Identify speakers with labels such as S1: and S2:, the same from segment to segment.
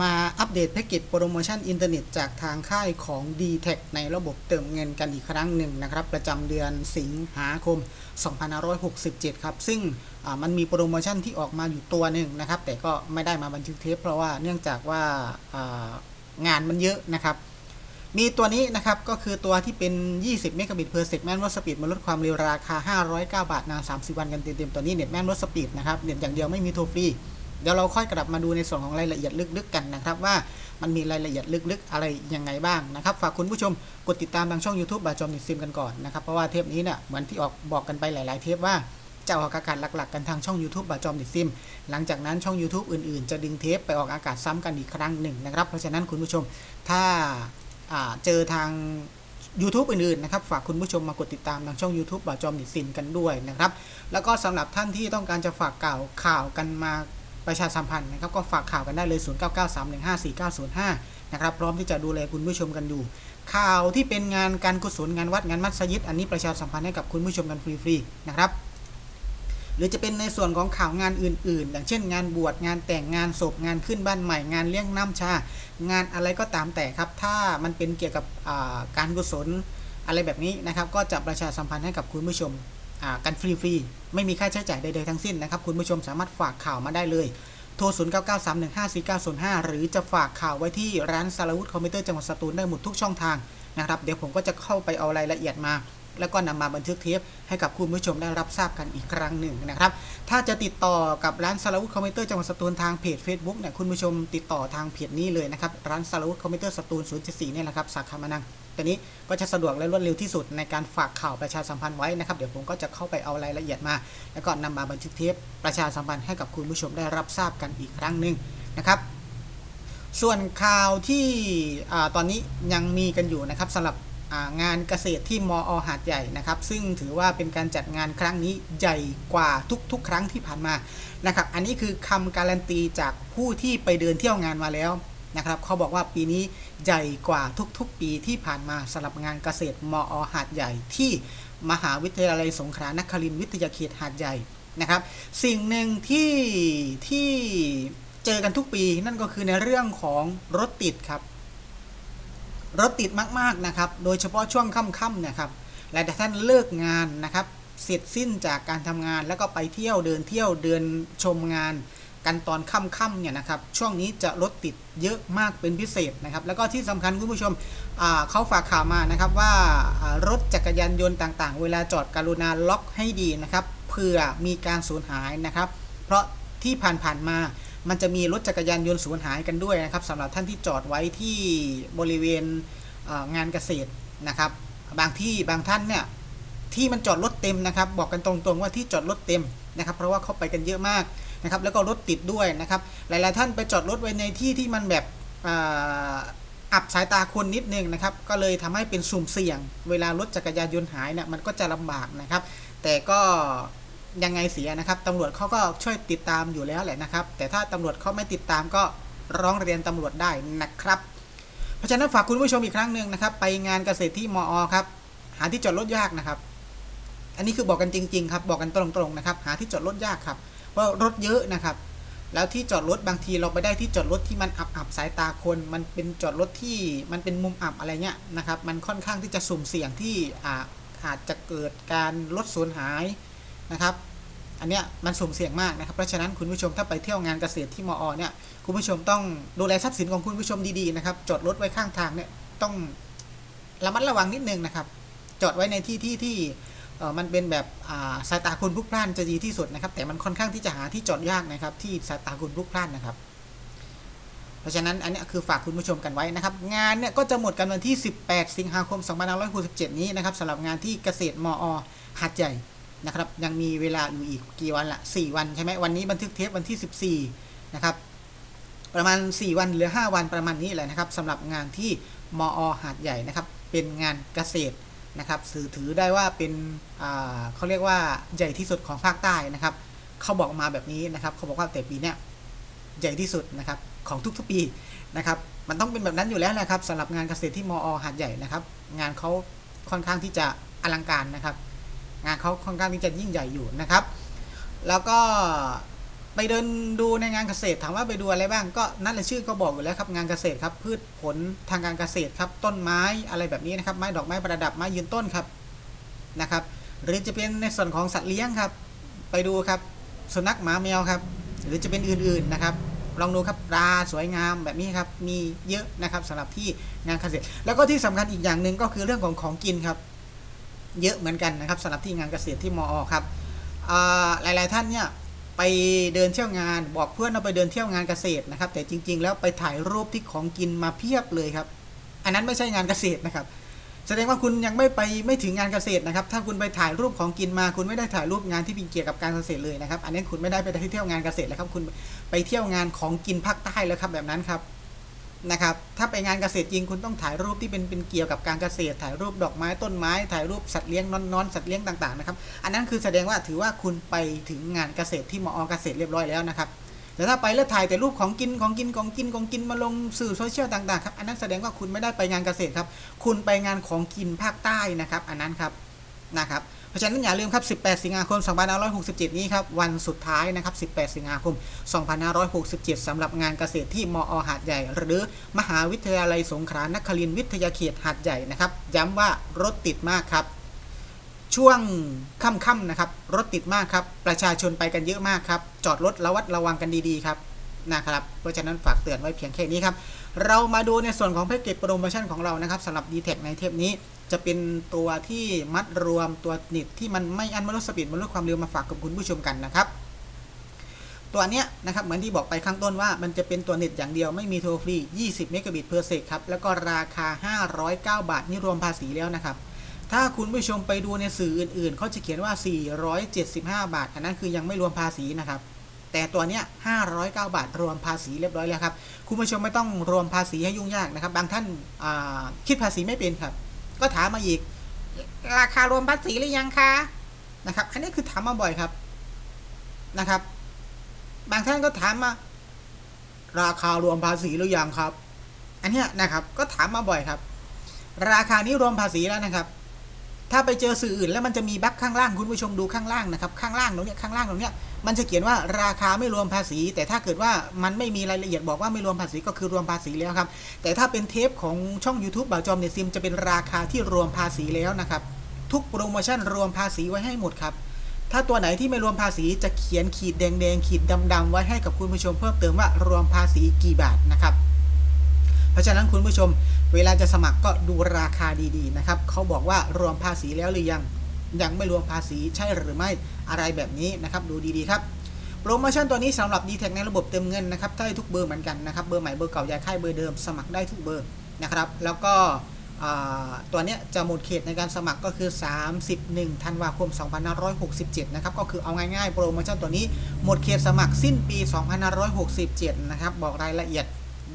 S1: มาอัปเดตแพ็กเกจโปรโมชั่นอินเทอร์เน็ตจากทางค่ายของ d t แทในระบบเติมเงินกันอีกครั้งหนึ่งนะครับ ประจำเดือนสิงหาคม 2567 ครับ ซึ่งมันมีโปรโมชั่นที่ออกมาอยู่ตัวหนึ่งนะครับ แต่ก็ไม่ได้มาบันทึกเทปเพราะว่าเนื่องจากว่างานมันเยอะนะครับ มีตัวนี้นะครับ ก็คือตัวที่เป็น 20 เมกะบิต per second แม่นรถสปีดมันลดความเร็วราคา 509 บาทนาน 30 วันกันเต็มๆตัวนี้เน็ตแม่นรถสปีดนะครับเน็ตอย่างเดียวไม่มีโทรฟรี เดี๋ยวเราค่อยกลับมาดูในส่วนของรายละเอียดลึกๆกันนะครับว่ามันมีรายละเอียดลึกๆ อะไรยังไงบ้างนะครับ ฝากคุณผู้ชมกดติดตามทางช่อง YouTube บาจอมนิซิมกันก่อนนะครับ เพราะว่าเทปนี้เนี่ยเหมือนที่ออกบอกกันไปหลาย ๆ เทปว่าจะออกอากาศหลัก ๆ กันทางช่อง YouTube บาจอมนิซิม หลังจากนั้นช่อง YouTube อื่น ๆ จะดึงเทปไปออกอากาศซ้ำกันอีกครั้งหนึ่งนะครับ เพราะฉะนั้นคุณผู้ชมถ้าเจอทาง YouTube อื่น ๆ นะครับ ฝากคุณผู้ชมมากดติดตามทางช่อง YouTube บาจอมดิสินกันด้วยนะครับ แล้วก็สำหรับท่านที่ต้องการจะฝากข่าวข่าวกันมา ประชาสัมพันธ์นะครับก็ฝากข่าวกันได้เลย 0993154905 นะครับ พร้อมที่จะดูแลคุณผู้ชมกันอยู่ ข่าวที่เป็นงานการกุศลงานวัดงานมัสยิด อันนี้ประชาสัมพันธ์ให้กับคุณผู้ชมกันฟรีๆนะครับหรือจะเป็นในส่วนของข่าวงานอื่นๆ อย่างเช่นงานบวชงานแต่งงานศพงานขึ้นบ้านใหม่งานเลี้ยงน้ำชา งานอะไรก็ตามแต่ครับ ถ้ามันเป็นเกี่ยวกับการกุศลอะไรแบบนี้นะครับ ก็จะประชาสัมพันธ์ให้กับคุณผู้ชม กันฟรีๆ ไม่มีค่าใช้จ่ายใดๆทั้งสิ้นนะครับ คุณผู้ชมสามารถฝากข่าวมาได้เลย โทร 0 9 9 3 1 5 4 9 0 5 หรือจะฝากข่าวไว้ที่ร้านสารวุฒิคอมพิวเตอร์จังหวัดสตูลได้หมดทุกช่องทางนะครับ เดี๋ยวผมก็จะเข้าไปเอารายละเอียดมา แล้วก็นำมาบันทึกเทปให้กับคุณผู้ชมได้รับทราบกันอีกครั้งหนึ่งนะครับ ถ้าจะติดต่อกับร้านสารวุฒิคอมพิวเตอร์จังหวัดสตูลทางเพจ Facebook เนี่ยคุณผู้ชมติดต่อทางเพจนี้เลยนะครับร้านสารวุฒิคอมพิวเตอร์สตูล074เนี่ยแหละครับสาขามานัง ตัวนี้ก็จะสะดวกและรวดเร็วที่สุดในการฝากข่าวประชาสัมพันธ์ไว้นะครับ เดี๋ยวผมก็จะเข้าไปเอารายละเอียดมา แล้วก็นำมาบันทึกเทปประชาสัมพันธ์ให้กับคุณผู้ชมได้รับทราบกันอีกครั้งหนึ่งนะครับส่วนข่าวที่อตอนนี้ยังมีกันอยู่นะครับสำหรับงานเกษตรที่มออหาดใหญ่นะครับ ซึ่งถือว่าเป็นการจัดงานครั้งนี้ใหญ่กว่าทุกๆ ครั้งที่ผ่านมานะครับ อันนี้คือคำการันตีจากผู้ที่ไปเดินเที่ยวงานมาแล้วนะครับ เขาบอกว่าปีนี้ ใหญ่กว่าทุกๆปีที่ผ่านมาสำหรับงานเกษตรมอหาดใหญ่ที่มหาวิทยาลัยสงขลานครินทร์วิทยาเขตหาดใหญ่นะครับ สิ่งหนึ่งที่ที่เจอกันทุกปีนั่นก็คือในเรื่องของรถติดครับ รถติดมากๆนะครับ โดยเฉพาะช่วงค่ำๆเนี่ยครับหลายท่านเลิกงานนะครับ เสร็จสิ้นจากการทำงานแล้วก็ไปเที่ยวเดินเที่ยวเดินชมงาน กันตอนค่ำๆเนี่ยนะครับช่วงนี้จะรถติดเยอะมากเป็นพิเศษนะครับ แล้วก็ที่สำคัญคุณผู้ชมเขาฝากข่าวมานะครับว่ารถจักรยานยนต์ต่างๆ เวลาจอดการุณาล็อกให้ดีนะครับเผื่อมีการสูญหายนะครับ เพราะที่ผ่านๆมามันจะมีรถจักรยานยนต์สูญหายกันด้วยนะครับสำหรับท่านที่จอดไว้ที่บริเวณงานเกษตรนะครับ บางที่บางท่านเนี่ยที่มันจอดรถเต็มนะครับ บอกกันตรงๆว่าที่จอดรถเต็มนะครับ เพราะว่าเข้าไปกันเยอะมาก นะครับแล้วก็รถติดด้วยนะครับหลาย ๆ ท่านไปจอดรถไว้ในที่ที่มันแบบอับสายตาคนนิดนึงนะครับก็เลยทำให้เป็นสุ่มเสี่ยง เวลารถจักรยานยนต์หายเนี่ยมันก็จะลำบากนะครับ แต่ก็ยังไงเสียนะครับตำรวจเขาก็ช่วยติดตามอยู่แล้วแหละนะครับ แต่ถ้าตำรวจเขาไม่ติดตามก็ร้องเรียนตำรวจได้นะครับ เพราะฉะนั้นฝากคุณผู้ชมอีกครั้งหนึ่งนะครับ ไปงานเกษตรที่มอครับ หาที่จอดรถยากนะครับ อันนี้คือบอกกันจริง ๆ ครับ บอกกันตรงๆนะครับ หาที่จอดรถยากครับ เพราะรถเยอะนะครับ แล้วที่จอดรถบางทีเราไปได้ที่จอดรถที่มันอับอับสายตาคน มันเป็นจอดรถที่มันเป็นมุมอับอะไรเงี้ยนะครับ มันค่อนข้างที่จะสุ่มเสี่ยงที่อาอาจจะเกิดการรถสูญหายนะครับอันเนี้ยมันสุ่มเสี่ยงมากนะครับ เพราะฉะนั้นคุณผู้ชมถ้าไปเที่ยวงานเกษตรที่มอเนี่ยคุณผู้ชมต้องดูแลทรัพย์สินของคุณผู้ชมดีๆนะครับ จอดรถไว้ข้างทางเนี่ยต้องระมัดระวังนิดนึงนะครับ จอดไว้ในที่ที่ที่ มันเป็นแบบาสายตาคนพลุกพล่านจะดีที่สุดนะครับ แต่มันค่อนข้างที่จะหาที่จอดยากนะครับ ที่สายตาคนพลุกพล่านนะครับ เพราะฉะนั้นอันนี้คือฝากคุณผู้ชมกันไว้นะครับ งานเนี่ยก็จะหมดกันวันที่ 18 สิงหาคม 2567 นี้นะครับสำหรับงานที่เกษตรมอหัดใหญ่นะครับ ยังมีเวลาอยู่อีกกี่วันละ 4 วันใช่ไหมวันนี้บันทึกเทปวันที่ 14 นะครับ ประมาณ 4 วันหรือ 5 วันประมาณนี้แหละนะครับสำหรับงานที่มอหาดใหญ่นะครับ เป็นงานเกษตร นะครับถือถือได้ว่าเป็นเขาเรียกว่าใหญ่ที่สุดของภาคใต้นะครับเขาบอกมาแบบนี้นะครับเขาบอกว่าแต่ปีเนี้ยใหญ่ที่สุดนะครับของทุกๆปีนะครับมันต้องเป็นแบบนั้นอยู่แล้วนะครับสำหรับงานเกษตรที่มอหาดใหญ่นะครับงานเขาค่อนข้างที่จะอลังการนะครับ งานเขาค่อนข้างที่จะยิ่งใหญ่อยู่นะครับ แล้วก็ ไปเดินดูในงานเกษตรถามว่าไปดูอะไรบ้างก็นั่นแหละชื่อก็บอกอยู่แล้วครับงานเกษตรครับพืชผลทางการเกษตรครับต้นไม้อะไรแบบนี้นะครับไม้ดอกไม้ประดับไม้ยืนต้นครับนะครับหรือจะเป็นในส่วนของสัตว์เลี้ยงครับ ไปดูครับสุนัขหมาแมวครับ หรือจะเป็นอื่นๆนะครับ ลองดูครับปลาสวยงามแบบนี้ครับมีเยอะนะครับสำหรับที่งานเกษตร แล้วก็ที่สำคัญอีกอย่างหนึ่งก็คือเรื่องของของกินครับ เยอะเหมือนกันนะครับสำหรับที่งานเกษตรที่มอครับหลายๆท่านเนี่ย ไปเดินเที่ยวงาน บอกเพื่อนเราไปเดินเที่ยวงานเกษตรนะครับ แต่จริง ๆ แล้วไปถ่ายรูปที่ของกินมาเพียบเลยครับ อันนั้นไม่ใช่งานเกษตรนะครับ แสดงว่าคุณยังไม่ไปไม่ถึงงานเกษตรนะครับ ถ้าคุณไปถ่ายรูปของกินมา คุณไม่ได้ถ่ายรูปงานที่เป็นเกี่ยวกับการเกษตรเลยนะครับ อันนี้คุณไม่ได้ไปเที่ยวงานเกษตรแล้วครับ คุณไปเที่ยวงานของกินภาคใต้แล้วครับแบบนั้นครับ นะครับ ถ้าไปงานเกษตรจริงคุณต้องถ่ายรูปที่เป็นเป็นเกี่ยวกับการเกษตร ถ่ายรูปดอกไม้ต้นไม้ ถ่ายรูปสัตว์เลี้ยงนอนๆสัตว์เลี้ยงต่างๆนะครับ อันนั้นคือแสดงว่าถือว่าคุณไปถึงงานเกษตรที่มอเกษตรเรียบร้อยแล้วนะครับ แต่ถ้าไปแล้วถ่ายแต่รูปของกินของกินของกินของกินมาลงสื่อโซเชียลต่างๆครับ อันนั้นแสดงว่าคุณไม่ได้ไปงานเกษตรครับ คุณไปงานของกินภาคใต้นะครับ อันนั้นครับนะครับ เพราะฉะนั้นอย่าลืมครับ 18 สิงหาคม 2567 นี้ครับวันสุดท้ายนะครับ 18 สิงหาคม 2567สำหรับงานเกษตรที่มอหาดใหญ่ หรือมหาวิทยาลัยสงขลานครินทรวิทยาเขตหาดใหญ่นะครับ ย้ำว่ารถติดมากครับช่วงค่ำๆนะครับ รถติดมากครับ ประชาชนไปกันเยอะมากครับ จอดรถระวัดระวังกันดีๆครับนะครับเพราะฉะนั้นฝากเตือนไว้เพียงแค่นี้ครับ เรามาดูในส่วนของแพ็กเกจโปรโมชั่นของเรานะครับสำหรับ d t แทในเทปนี้ จะเป็นตัวที่มัดรวมตัวเน็ตที่มันไม่อันไม่ลดสปีดไม่ลดความเร็วมาฝากกับคุณผู้ชมกันนะครับ ตัวเนี้ยนะครับเหมือนที่บอกไปข้างต้นว่ามันจะเป็นตัวเน็ตอย่างเดียวไม่มีโทรฟรี 20 เมกะบิตเพอร์เซกครับแล้วก็ราคา 509 บาทนี่รวมภาษีแล้วนะครับถ้าคุณผู้ชมไปดูในสื่ออื่นๆ เขาจะเขียนว่า 475 บาท อันนั้นคือยังไม่รวมภาษีนะครับ แต่ตัวเนี้ย509 บาท รวมภาษีเรียบร้อยแล้วครับ คุณผู้ชมไม่ต้องรวมภาษีให้ยุ่งยากนะครับ บางท่านคิดภาษีไม่เป็นครับ ก็ถามมาอีก ราคารวมภาษีหรือยังคะนะครับ อันนี้คือถามมาบ่อยครับนะครับ บางท่านก็ถามมา ราคารวมภาษีหรือยังครับ อันนี้นะครับ ก็ถามมาบ่อยครับ ราคานี้รวมภาษีแล้วนะครับ ถ้าไปเจอสื่ออื่นแล้วมันจะมีบั๊กข้างล่างคุณผู้ชมดูข้างล่างนะครับข้างล่างตรงเนี้ยข้างล่างตรงเนี้ยมันจะเขียนว่าราคาไม่รวมภาษี แต่ถ้าเกิดว่ามันไม่มีรายละเอียดบอกว่าไม่รวมภาษีก็คือรวมภาษีแล้วครับ แต่ถ้าเป็นเทปของช่อง YouTube บ่าวจอมเนี่ยซิมจะเป็นราคาที่รวมภาษีแล้วนะครับ ทุกโปรโมชั่นรวมภาษีไว้ให้หมดครับ ถ้าตัวไหนที่ไม่รวมภาษีจะเขียนขีดแดงๆขีดดำๆไว้ให้กับคุณผู้ชมเพิ่มเติมว่ารวมภาษีกี่บาทนะครับ เพราะฉะนั้นคุณผู้ชม เวลาจะสมัครก็ดูราคาดีๆนะครับเขาบอกว่ารวมภาษีแล้วหรือยัง ยังไม่รวมภาษีใช่หรือไม่อะไรแบบนี้นะครับดูดีๆครับโปรโมชั่นตัวนี้สำหรับ d t แทในระบบเติมเงินนะครับได้ทุกเบอร์เหมือนกันนะครับเบอร์ใหม่เบอร์เก่าย้ายค่ายเบอร์เดิมสมัครได้ทุกเบอร์นะครับแล้วก็ตัวนี้จะหมดเขตในการสมัครก็คือ 31 ธันวาคม 2567 นะครับ ก็คือเอาง่ายๆ โปรโมชั่นตัวนี้หมดเขตสมัครสิ้นปี 2567 นะครับ บอกรายละเอียด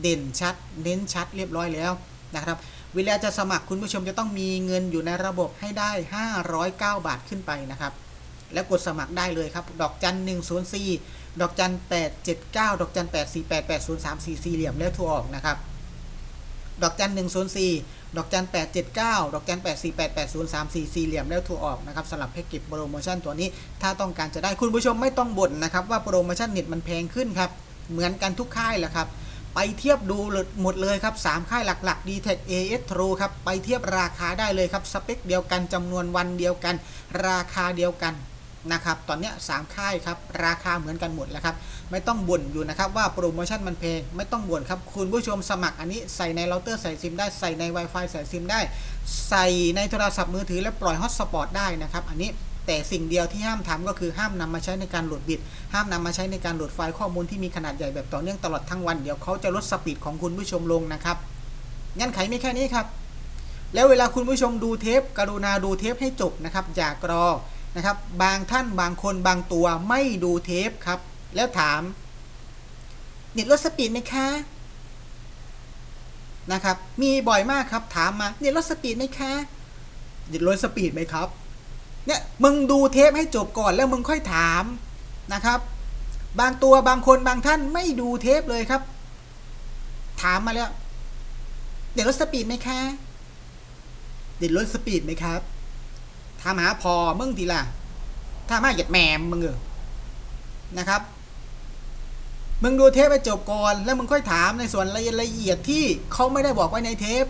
S1: เด่นชัด เน้นชัดเรียบร้อยแล้ว นะครับ เวลาจะสมัครคุณผู้ชมจะต้องมีเงินอยู่ในระบบให้ได้ 509 บาทขึ้นไปนะครับ แล้วกดสมัครได้เลยครับ ดอกจัน104 ดอกจัน879 ดอกจัน848 803 4สี่เหลี่ยมแล้วทัวออกนะครับดอกจัน104 ดอกจัน879 ดอกจัน848 803 4สี่เหลี่ยมแล้วทัวออกนะครับสำหรับแพ็กเกจโปรโมชั่นตัวนี้ ถ้าต้องการจะได้คุณผู้ชมไม่ต้องบ่นนะครับว่าโปรโมชั่นเน็ตมันแพงขึ้นครับ เหมือนกันทุกค่ายแหละครับ ไปเทียบดูหมดเลยครับ 3 ค่ายหลักๆ d t e c AS True ครับ ไปเทียบราคาได้เลยครับ สเปคเดียวกันจำนวนวันเดียวกัน ราคาเดียวกันนะครับ ตอนนี้สามค่ายครับ ราคาเหมือนกันหมดแล้วครับ ไม่ต้องบ่นอยู่นะครับว่าโปรโมชั่นมันแพง ไม่ต้องบ่นครับ คุณผู้ชมสมัครอันนี้ใส่ในเราเตอร์ใส่ซิมได้ ใส่ใน Wi-Fi ใส่ซิมได้ ใส่ในโทรศัพท์มือถือและปล่อยฮอตสปอตได้นะครับ อันนี้ แต่สิ่งเดียวที่ห้ามทำก็คือห้ามนำมาใช้ในการโหลดบิต ห้ามนำมาใช้ในการโหลดไฟล์ข้อมูลที่มีขนาดใหญ่แบบต่อเนื่องตลอดทั้งวัน เดี๋ยวเขาจะลดสปีดของคุณผู้ชมลงนะครับงั้นไขไม่แค่นี้ครับ แล้วเวลาคุณผู้ชมดูเทป กรุณาดูเทปให้จบนะครับ อย่ากรอนะครับ บางท่านบางคนบางตัวไม่ดูเทปครับ แล้วถามเน็ตลดสปีดไหมคะนะครับ มีบ่อยมากครับ ถามมาเน็ตลดสปีดไหมคะเน็ตลดสปีดไหมครับ เนี่ยมึงดูเทปให้จบก่อนแล้วมึงค่อยถามนะครับ บางตัวบางคนบางท่านไม่ดูเทปเลยครับ ถามมาแล้ว เดี๋ยวลดสปีดไหมคะเดี๋ยวลดสปีดไหมครับถามหาพอมึงทีละถ้ามาเหยียดแหมมมึงเออนะครับ มึงดูเทปไปจบก่อนแล้วมึงค่อยถามในส่วนรายละเอียดที่เขาไม่ได้บอกไว้ในเทป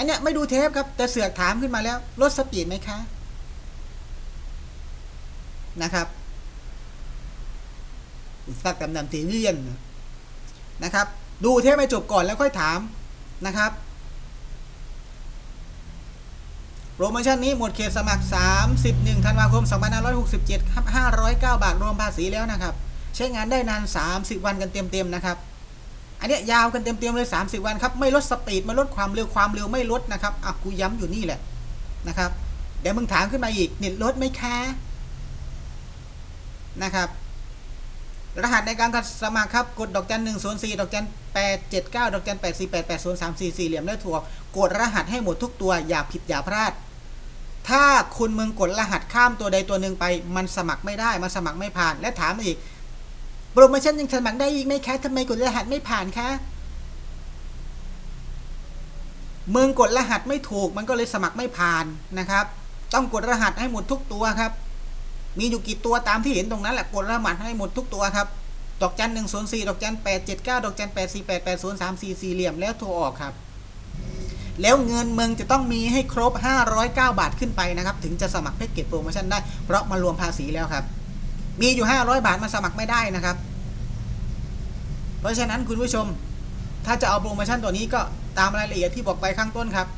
S1: อันเนี้ยไม่ดูเทปครับ แต่เสือกถามขึ้นมาแล้ว ลดสปีดไหมคะ นะครับสักดำดำตีเลี่ยนนะครับ ดูเทปไปจบก่อนแล้วค่อยถามนะครับโปรโมชั่นนี้หมดเขตสมัคร 31 ธันวาคม 2567 ครับ 509 บาทรวมภาษีแล้วนะครับ ใช้งานได้นาน 30 วันกันเต็มๆนะครับ อันเนี้ยยาวกันเต็มๆเลย 30 วันครับ ไม่ลดสปีดไม่ลดความเร็วความเร็วไม่ลดนะครับอะกูย้ำอยู่นี่แหละนะครับ เดี๋ยวมึงถามขึ้นมาอีกเน็ตลดไหมคะนะครับ รหัสในการสมัครครับกดดอกจันหนึ่งศูนย์สี่ดอกจันแปดเจ็ดเก้าดอกจันแปดสี่แปดแปดศูนย์สามสี่สี่เหลี่ยมได้ถั่วกดรหัสให้หมดทุกตัวอย่าผิดอย่าพลาด ถ้าคุณมึงกดรหัสข้ามตัวใดตัวหนึ่งไป มันสมัครไม่ได้มันสมัครไม่ผ่านและถามอีก โปรโมชั่นยังสมัครได้อีกไหมคะทำไมกดรหัสไม่ผ่านคะมึงกดรหัสไม่ถูกมันก็เลยสมัครไม่ผ่านนะครับ ต้องกดรหัสให้หมดทุกตัวครับ มีอยู่กี่ตัวตามที่เห็นตรงนั้นแหละกดรหัสให้หมดทุกตัวครับดอกจันหนึ่งศูนย์สี่ดอกจันแปดเจ็ดเก้าดอกจันแปดสี่แปดแปดศูนย์สามสี่สี่เหลี่ยมแล้วโทรออกครับ แล้วเงินมึงจะต้องมีให้ครบ 509 บาทขึ้นไปนะครับ ถึงจะสมัครแพ็กเกจโปรโมชั่นได้เพราะมารวมภาษีแล้วครับ มีอยู่ 500 บาทมาสมัครไม่ได้นะครับ เพราะฉะนั้นคุณผู้ชมถ้าจะเอาโปรโมชั่นตัวนี้ก็ตามรายละเอียดที่บอกไปข้างต้นครับ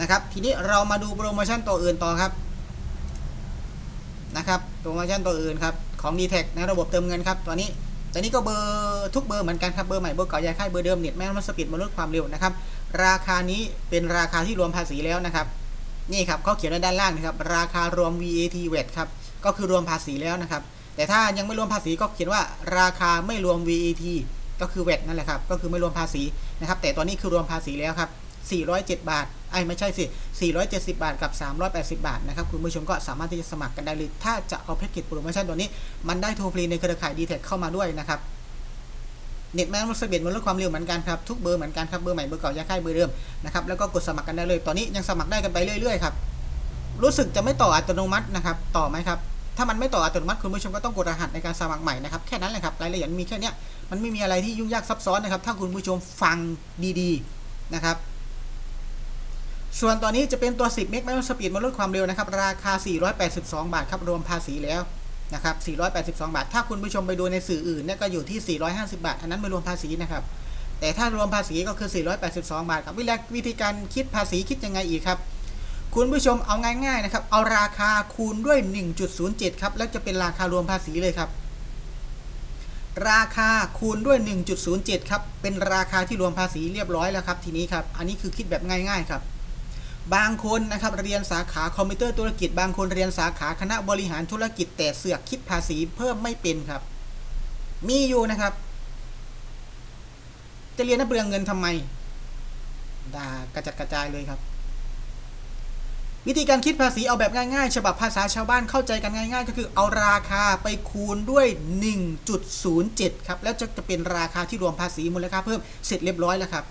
S1: นะครับ ทีนี้เรามาดูโปรโมชั่นตัวอื่นต่อครับนะครับโปรโมชั่นตัวอื่นครับของ d t แทในระบบเติมเงินครับตัวนี้ตัวนี้ก็เบอร์ทุกเบอร์เหมือนกันครับเบอร์ใหม่เบอร์เก่าย้ายค่ายเบอร์เดิมเน็ตแม่นมัสปีดมันลดความเร็วนะครับ ราคานี้เป็นราคาที่รวมภาษีแล้วนะครับ นี่ครับเขาเขียนไว้ด้านล่างนะครับ ราคารวม VAT VAT ครับ ก็คือรวมภาษีแล้วนะครับ แต่ถ้ายังไม่รวมภาษีก็เขียนว่าราคาไม่รวม VAT ก็คือ VAT นั่นแหละครับ ก็คือไม่รวมภาษีนะครับ แต่ตอนนี้คือรวมภาษีแล้วครับ 407 บาท ไอ้ไม่ใช่สิ 470 บาทกับ 380 บาทนะครับ คุณผู้ชมก็สามารถที่จะสมัครกันได้เลย ถ้าจะเอาแพ็กเกจโปรโมชั่นตัวนี้ มันได้โทรฟรีในเครือข่าย d t แทเข้ามาด้วยนะครับเน็ตแมนมันสเบียดมันลดความเร็วเหมือนกันครับ ทุกเบอร์เหมือนกันครับเบอร์ใหม่เบอร์เก่าย้ายค่ายเบอร์เดิมนะครับแล้วก็กดสมัครกันได้เลย ตอนนี้ยังสมัครได้กันไปเรื่อยๆครับรู้สึกจะไม่ต่ออัตโนมัตินะครับ ต่อไหมครับ ถ้ามันไม่ต่ออัตโนมัติคุณผู้ชมก็ต้องกดรหัสในการสมัครใหม่นะครับแค่นั้นแหละครับรายละเอียดมีแค่นี้มันไม่มีอะไรที่ยุ่งยากซับซ้อนนะครับ ถ้าคุณผู้ชมฟังดีๆนะครับ ส่วนตัวนี้จะเป็นตัว 10 เมกไมสปีดมันลดความเร็วนะครับ ราคา 482 บาทครับรวมภาษีแล้วนะครับ 482 บาท ถ้าคุณผู้ชมไปดูในสื่ออื่นเนี่ยก็อยู่ที่ 450 บาท อันนั้นไม่รวมภาษีนะครับ แต่ถ้ารวมภาษีก็คือ 482 บาทครับวิธีการคิดภาษีคิดยังไงอีกครับ คุณผู้ชมเอาง่ายๆนะครับ เอาราคาคูณด้วย 1.07 ครับ แล้วจะเป็นราคารวมภาษีเลยครับ ราคาคูณด้วย 1.07 ครับ เป็นราคาที่รวมภาษีเรียบร้อยแล้วครับ ทีนี้ครับ อันนี้คือคิดแบบง่ายๆครับ บางคนนะครับเรียนสาขาคอมพิวเตอร์ธุรกิจ บางคนเรียนสาขาคณะบริหารธุรกิจ แต่เสือกคิดภาษีเพิ่มไม่เป็นครับ มีอยู่นะครับ จะเรียนนับเปลืองเงินทำไมด่ากระจัดกระจายเลยครับ วิธีการคิดภาษีเอาแบบง่ายๆ ฉบับภาษาชาวบ้านเข้าใจกันง่าย ๆ ก็คือเอาราคาไปคูณด้วย 1.07 ครับ แล้วจะจะเป็นราคาที่รวมภาษีมูลค่าเพิ่มเสร็จเรียบร้อยแล้วครับ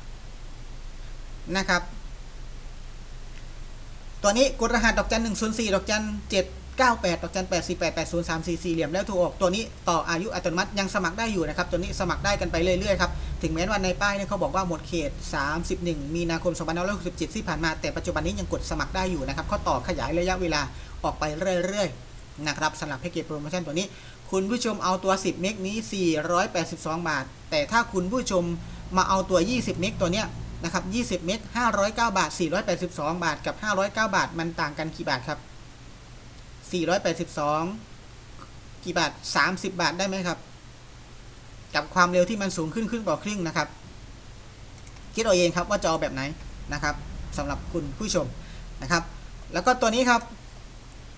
S1: นะครับ ตัวนี้กดรหัสดอกจันหนึ่งศูนสี่ดอกจันเจ็ด เก้าแปดอกจันแปดสี่แปดแปดศูนย์สามสี่สี่เหลี่ยมแล้วถูกออกตัวนี้ต่ออายุอัตโนมัติยังสมัครได้อยู่นะครับ ตัวนี้สมัครได้กันไปเรื่อยๆครับ ถึงแม้ว่าในป้ายเนี่ยเขาบอกว่าหมดเขต 31 มีนาคม2567ที่ผ่านมา แต่ปัจจุบันนี้ยังกดสมัครได้อยู่นะครับเขาต่อขยายระยะเวลาออกไปเรื่อยๆนะครับสำหรับแพ็กเกจโปรโมชั่นตัวนี้ คุณผู้ชมเอาตัว 10 เมกนี้ 482 บาท แต่ถ้าคุณผู้ชมมาเอาตัว 20 เมกตัวเนี้ยนะครับ 20 เมก509 บาท 482 บาท กับ 509 บาท มันต่างกันกี่บาทครับ 482 กี่บาท 30 บาทได้ไหมครับ กับความเร็วที่มันสูงขึ้นครึ่งต่อครึ่งนะครับ คิดเอาเองครับว่าจะเอาแบบไหนนะครับสำหรับคุณผู้ชมนะครับ แล้วก็ตัวนี้ครับ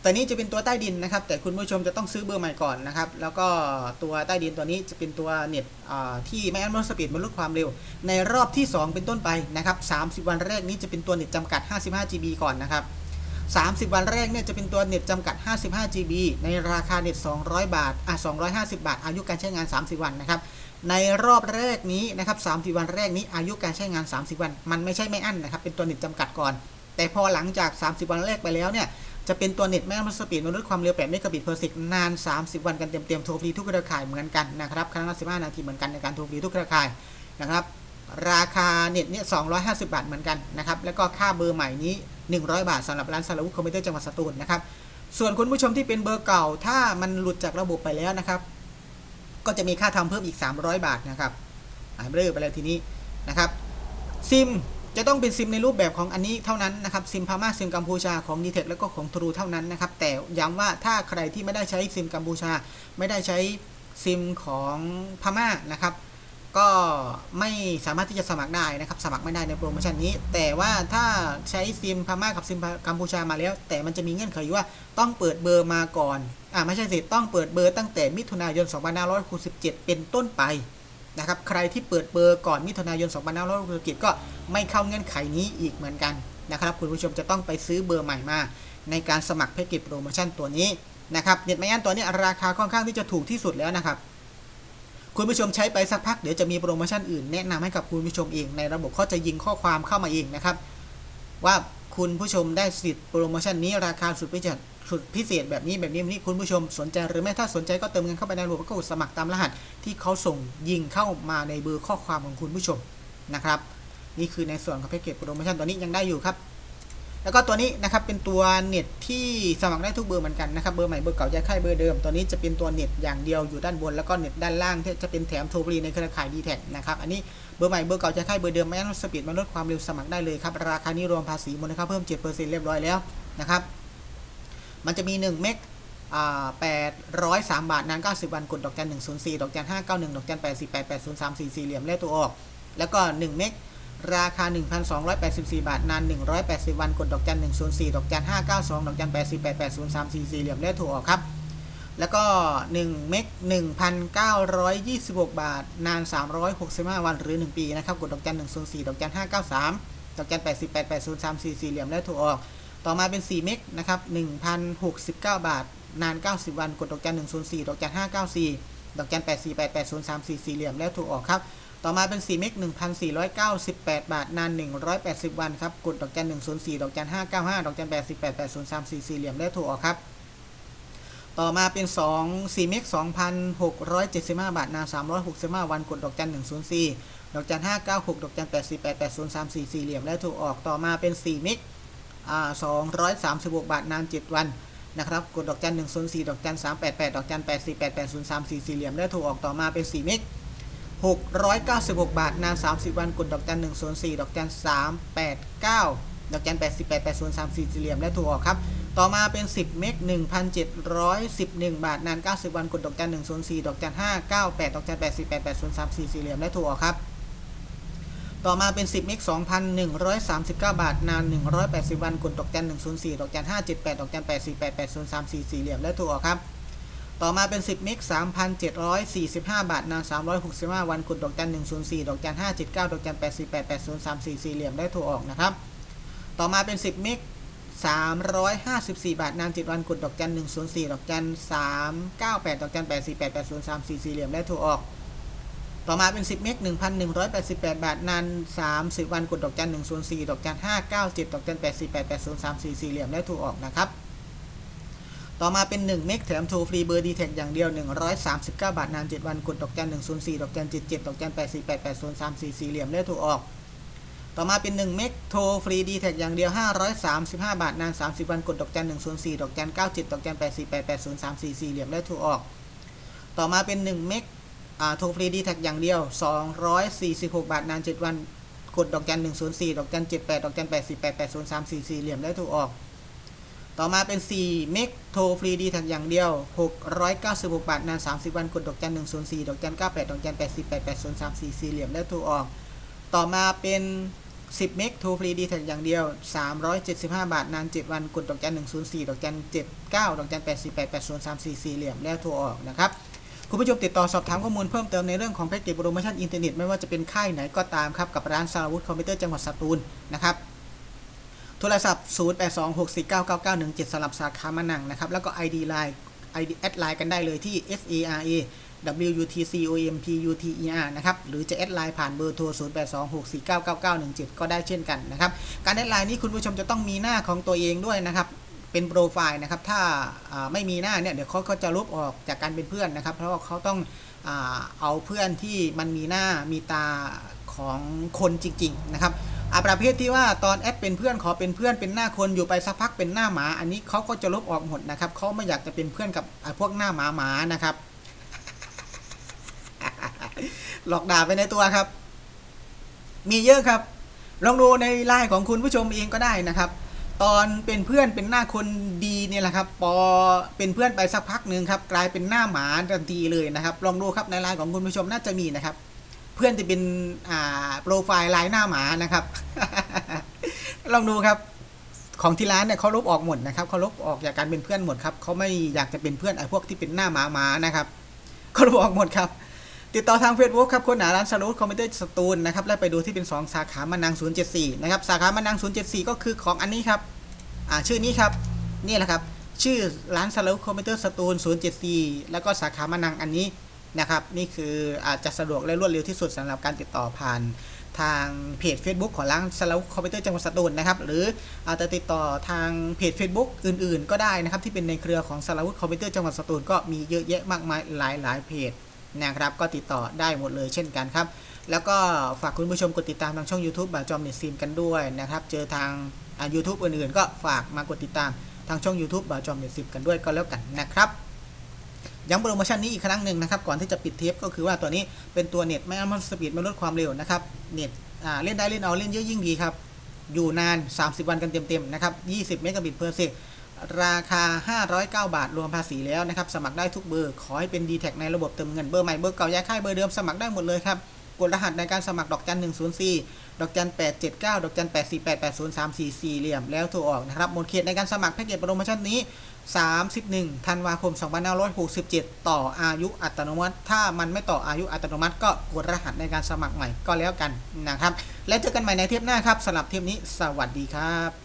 S1: ตัวนี้จะเป็นตัวใต้ดินนะครับ แต่คุณผู้ชมจะต้องซื้อเบอร์ใหม่ก่อนนะครับ แล้วก็ตัวใต้ดินตัวนี้จะเป็นตัวเน็ตที่ไม่อันมอสปีดมันลดความเร็ว ในรอบที่ 2 เป็นต้นไปนะครับ 30 วันแรกนี้จะเป็นตัวเน็ตจำกัด 55 GB ก่อนนะครับ 30 วันแรกเนี่ยจะเป็นตัวเน็ตจำกัด 55 GB ในราคาเน็ต 200 บาท อะ 250 บาท อายุการใช้งาน 30 วันนะครับ ในรอบแรกนี้นะครับ 30 วันแรกนี้ อายุการใช้งาน 30 วัน มันไม่ใช่ไม่อั้นนะครับ เป็นตัวเน็ตจำกัดก่อน แต่พอหลังจาก 30 วันแรกไปแล้วเนี่ย จะเป็นตัวเน็ตแม่มัสปีดมนุษย์ความเร็ว8เมกะบิตเพอร์เซกนาน 30 วันกันเต็มๆ โทรฟรีทุกเครือข่ายเหมือนกันนะครับ ครั้งละ15 นาทีเหมือนกันในการโทรฟรีทุกเครือข่ายนะครับ ราคาเน็ตเนี่ย250 บาทเหมือนกันนะครับ แล้วก็ค่าเบอร์ใหม่นี้ 100 บาทสำหรับร้านสารวุฒิคอมพิวเตอร์จังหวัดสตูลนะครับ ส่วนคุณผู้ชมที่เป็นเบอร์เก่า ถ้ามันหลุดจากระบบไปแล้วนะครับ ก็จะมีค่าทำเพิ่มอีก 300 บาทนะครับหายเบลอไปแล้วทีนี้นะครับ ซิมจะต้องเป็นซิมในรูปแบบของอันนี้เท่านั้นนะครับ ซิมพม่าซิมกัมพูชาของ d t เทแล้วก็ของทรูเท่านั้นนะครับ แต่ย้ำว่าถ้าใครที่ไม่ได้ใช้ซิมกัมพูชา ไม่ได้ใช้ซิมของพม่านะครับ ก็ไม่สามารถที่จะสมัครได้นะครับ สมัครไม่ได้ในโปรโมชั่นนี้ แต่ว่าถ้าใช้ซิมพม่ากับซิมกัมพูชามาแล้ว แต่มันจะมีเงื่อนไขอยู่ว่าต้องเปิดเบอร์มาก่อนอ่าไม่ใช่สิต้องเปิดเบอร์ตั้งแต่มิถุนายน 2567 เป็นต้นไปนะครับใครที่เปิดเบอร์ก่อนมิถุนายน 2567 ก็ไม่เข้าเงื่อนไขนี้อีกเหมือนกันนะครับคุณผู้ชมจะต้องไปซื้อเบอร์ใหม่มา ในการสมัครแพ็กเกจโปรโมชั่นตัวนี้นะครับเน็ตไม่อันตัวนี้ราคาค่อนข้างที่จะถูกที่สุดแล้วนะครับ คุณผู้ชมใช้ไปสักพักเดี๋ยวจะมีโปรโมชั่นอื่นแนะนำให้กับคุณผู้ชมเอง ในระบบเขาจะยิงข้อความเข้ามาเองนะครับ ว่าคุณผู้ชมได้สิทธิ์โปรโมชั่นนี้ราคาสุดพิเศษสุดพิเศษแบบนี้แบบนี้แบบนี้คุณผู้ชมสนใจหรือไม่ถ้าสนใจก็เติมเงินเข้าไปในระบบก็สมัครตามรหัส ที่เขาส่งยิงเข้ามาในเบอร์ข้อความของคุณผู้ชมนะครับ นี่คือในส่วนของแพ็กเกจโปรโมชั่นตัวนี้ยังได้อยู่ครับ แล้วก็ตัวนี้นะครับเป็นตัวเน็ตที่สมัครได้ทุกเบอร์เหมือนกันนะครับเบอร์ใหม่เบอร์เก่าจะค่ายเบอร์เดิม ตัวนี้จะเป็นตัวเน็ตอย่างเดียวอยู่ด้านบน แล้วก็เน็ตด้านล่างที่จะเป็นแถมโทรฟรีในเครือข่ายดีแท็นะครับอันนี้เบอร์ใหม่เบอร์เก่าจะค่ายเบอร์เดิมไม่ต้องสปีดมาลดความเร็วสมัครได้เลยครับราคานี้รวมภาษีมูลค่าเพิ่ม 7%เรียบร้อยแล้วนะครับมันจะมี1เมกอ่า803บาท นาน 90 วัน กด ดอกจัน104ดอกจัน591ดอกจัน848 803 44เหลี่ยม เลขตัวออก แล้วก็1เมก ราคา 1,284 บาท นาน 180 วัน กดดอกจัน 104 ดอกจัน 592 ดอกจัน88 803 44เหลี่ยมเลขถูกออกครับ แล้วก็ 1 เมก1,926 บาท นาน 365 วัน หรือ 1 ปี นะครับ กดดอกจัน 104 ดอกจัน 593 ดอกจัน88 803 44เหลี่ยมเลขถูกออก ต่อมาเป็น 4 เมกนะครับ1,069 บาท นาน 90 วัน กดดอกจัน 104 ดอกจัน 594 ดอกจัน 848 803 44เหลี่ยมเลขถูกออกครับ ต่อมาเป็น4เมก1,498 บาท นาน 180 วันครับ กดดอกจัน104 ดอกจัน595 ดอกจัน88 803 44เหลี่ยมได้ถูกออกครับ ต่อมาเป็น 2 4เมก2,675 บาท นาน 365 วัน กดดอกจัน104 ดอกจัน596 ดอกจัน88 803 44เหลี่ยมได้ถูกออก ต่อมาเป็น4เมก236 บาท นาน 7 วันนะครับ กดดอกจัน104 ดอกจัน388 ดอกจัน88 803 44เหลี่ยมได้ถูกออก ต่อมาเป็น4เมก 696 บาท นาน 30 วัน กดดอกจัน104 ดอกจัน389 ดอกจัน88 803 4สี่เหลี่ยม และถูกออกครับ ต่อมาเป็น 10 เมก1,711 บาท นาน 90 วัน กดดอกจัน104 ดอกจัน598 ดอกจัน88 803 4สี่เหลี่ยม และถูกออกครับ ต่อมาเป็น 10 เมก2,139 บาท นาน 180 วัน กดดอกจัน104 ดอกจัน578 ดอกจัน88 803 4สี่เหลี่ยม และถูกออกครับ ต่อมาเป็น 10เมก3,745 บาทนาน365 วันกดดอกจัน 104 ดอกจัน 579 ดอกจัน88 803 44เหลี่ยมได้ถูกออกนะครับ ต่อมาเป็น 10เมก354 บาทนาน7วันกดดอกจัน 104 ดอกจัน 398 ดอกจัน 848 803 44เหลี่ยมได้ถูกออก ต่อมาเป็น 10 เมก1,188 บาทนาน30 วันกดดอกจัน 104 ดอกจัน 597 ดอกจัน 848 803 44เหลี่ยมได้ถูกออกนะครับ ต่อมาเป็น 1 เมกแถมโทรฟรีเบอร์ดีแท็อย่างเดียว 139 บาทนาน 7 วันกดดอกจัน104 ดอกจัน77 ดอกจัน88 803 44เหลี่ยมเลขถูกออก ต่อมาเป็น 1 เมกโทรฟรีดีแท็อย่างเดียว 535 บาทนาน 30 วันกดดอกจัน104 ดอกจัน97 ดอกจัน88 803 44เหลี่ยมเลขถูกออก ต่อมาเป็น 1 เมกโทรฟรีดีแท็อย่างเดียว 246 บาทนาน 7 วันกดดอกจัน104 ดอกจัน78 ดอกจัน88 803 44เหลี่ยมเลขถูกออก ต่อมาเป็น 4 เมกโทรฟรีดีแท็อย่างเดียว 696 บาท นาน 30 วัน กดดอกจัน 104 ดอกจัน 98 ดอกจัน 88 803 44เหลี่ยม และถูกออก ต่อมาเป็น 10 เมกโทรฟรีดีแท็อย่างเดียว 375 บาท นาน 7 วัน กดดอกจัน 104 ดอกจัน 79 ดอกจัน 88 803 44เหลี่ยม และถูกออกนะครับคุณผู้ชมติดต่อสอบถามข้อมูลเพิ่มเติมในเรื่องของแพ็กเกจโปรโมชั่นอินเทอร์เน็ตไม่ว่าจะเป็นค่ายไหนก็ตามครับ กับร้านสารวุฒิคอมพิวเตอร์จังหวัดสตูลนะครับ โทรศัพท์ 0826499917สำหรับสาขามะนังนะครับ แล้วก็ ID Line ID แอดไลน์กันได้เลยที่ S A R A W U T C O M P U T E R นะครับ หรือจะแอดไลน์ผ่านเบอร์โทร 0826499917 ก็ได้เช่นกันนะครับ การแอดไลน์นี้คุณผู้ชมจะต้องมีหน้าของตัวเองด้วยนะครับ เป็นโปรไฟล์นะครับ ถ้าไม่มีหน้าเนี่ย เดี๋ยวเขาก็จะลบออกจากการเป็นเพื่อนนะครับ เพราะว่าเขาต้องอเอาเพื่อนที่มันมีหน้ามีตาของคนจริง ๆ นะครับ อ่าประเภทที่ว่าตอนแอดเป็นเพื่อนขอเป็นเพื่อนเป็นหน้าคนอยู่ไปสักพักเป็นหน้าหมา อันนี้เขาก็จะลบออกหมดนะครับเขาไม่อยากจะเป็นเพื่อนกับพวกหน้าหมาหมานะครับ หลอกด่าไปในตัวครับ มีเยอะครับลองดูในไลน์ของคุณผู้ชมเองก็ได้นะครับ ตอนเป็นเพื่อนเป็นหน้าคนดีเนี่ยแหละครับพอเป็นเพื่อนไปสักพักหนึ่งครับ กลายเป็นหน้าหมาทันทีเลยนะครับ ลองดูครับในไลน์ของคุณผู้ชมน่าจะมีนะครับ เพื่อนจะเป็นอ่าโปรไฟล์ไลน์หน้าหมานะครับ ลองดูครับของที่ร้านเนี่ยเขาลบออกหมดนะครับเขาลบออกจากการเป็นเพื่อนหมดครับเขาไม่อยากจะเป็นเพื่อนไอ้พวกที่เป็นหน้าหมาหมานะครับเขาลบออกหมดครับ ติดต่อทาง Facebook ครับค้นหาร้านสรุปคอมพิวเตอร์สตูลนะครับและไปดูที่เป็น 2 สาขามานัง 074 นะครับ สาขามานัง 074 ก็คือของอันนี้ครับอ่าชื่อนี้ครับนี่แหละครับ ชื่อร้านสรุปคอมพิวเตอร์สตูล074 แล้วก็สาขามานังอันนี้ นะครับ นี่คืออาจจะสะดวกและรวดเร็วที่สุดสำหรับการติดต่อผ่านทางเพจ Facebook ของร้านสรุปคอมพิวเตอร์จังหวัดสตูลนะครับ หรืออาจจะติดต่อทางเพจ Facebook อื่นๆ ก็ได้นะครับ ที่เป็นในเครือของสรุปคอมพิวเตอร์จังหวัดสตูลก็มีเยอะแยะมากมายหลายๆเพจนะครับ ก็ติดต่อได้หมดเลยเช่นกันครับ แล้วก็ฝากคุณผู้ชมกดติดตามทางช่อง YouTube บ่าจอมเน็ตซีมกันด้วยนะครับ เจอทางอ่า YouTube อื่นๆ ก็ฝากมากดติดตามทางช่อง YouTube บ่าจอมเน็ตซีมกันด้วยก็แล้วกันนะครับ ย้ำโปรโมชั่นนี้อีกครั้งหนึ่งนะครับก่อนที่จะปิดเทปก็คือว่าตัวนี้เป็นตัวเน็ตไม่อัลมนสปีดไม่ลดความเร็วนะครับเน็ตอ่าเล่นได้เล่นเอาเล่นเยอะยิ่งดีครับอยู่นาน 30 วันกันเต็มๆนะครับ20เมกะบิตเพอร์เซกราคา 509 บาท รวมภาษีแล้วนะครับ สมัครได้ทุกเบอร์ ขอให้เป็น d t แทในระบบเติมเงินเบอร์ใหม่ เบอร์เก่าย้ายค่ายเบอร์เดิมสมัครได้หมดเลยครับ กดรหัสในการสมัคร ดอกจัน 104 ดอกจัน 879 ดอกจัน 8488034 เหลี่ยม แล้วโทรออกนะครับหมดเขตในการสมัครแพ็กเกจโปรโมชั่นนี้ 31ธันวาคม 2567 ต่ออายุอัตโนมัติ ถ้ามันไม่ต่ออายุอัตโนมัติ ก็กดรหัสในการสมัครใหม่ก็แล้วกันนะครับ แล้วเจอกันใหม่ในเทปหน้าครับสำหรับเทปนี้ สวัสดีครับ